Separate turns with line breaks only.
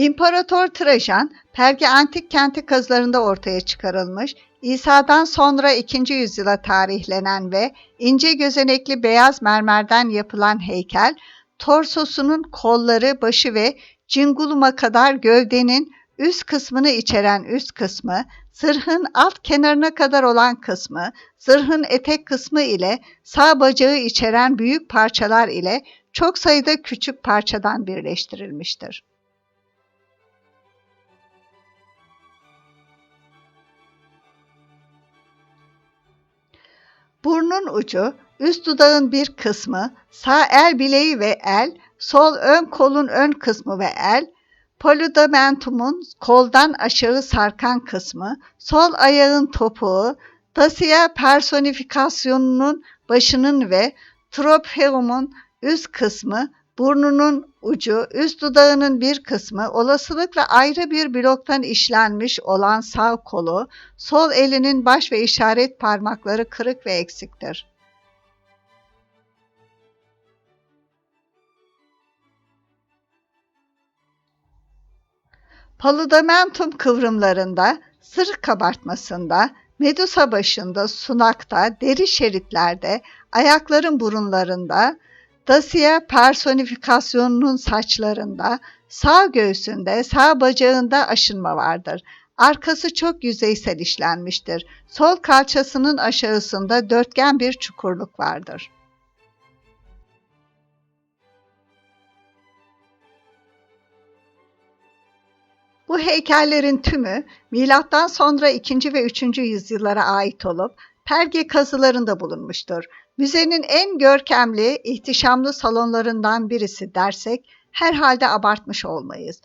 İmparator Trajan, Perge antik kenti kazılarında ortaya çıkarılmış, İsa'dan sonra 2. yüzyıla tarihlenen ve ince gözenekli beyaz mermerden yapılan heykel, torsosunun kolları, başı ve cinguluma kadar gövdenin üst kısmını içeren üst kısmı, zırhın alt kenarına kadar olan kısmı, zırhın etek kısmı ile sağ bacağı içeren büyük parçalar ile çok sayıda küçük parçadan birleştirilmiştir. Burnun ucu, üst dudağın bir kısmı, sağ el bileği ve el, sol ön kolun ön kısmı ve el, polydamentumun koldan aşağı sarkan kısmı, sol ayağın topuğu, dacia personifikasyonunun başının ve tropeumumun üst kısmı, burnunun ucu, üst dudağının bir kısmı, olasılıkla ayrı bir bloktan işlenmiş olan sağ kolu, sol elinin baş ve işaret parmakları kırık ve eksiktir. Paludamentum kıvrımlarında, sırık kabartmasında, medusa başında, sunakta, deri şeritlerde, ayakların burunlarında, dacia personifikasyonunun saçlarında, sağ göğsünde, sağ bacağında aşınma vardır. Arkası çok yüzeysel işlenmiştir. Sol kalçasının aşağısında dörtgen bir çukurluk vardır. Bu heykellerin tümü milattan sonra 2. ve 3. yüzyıllara ait olup Perge kazılarında bulunmuştur. Müzenin en görkemli, ihtişamlı salonlarından birisi dersek herhalde abartmış olmayız.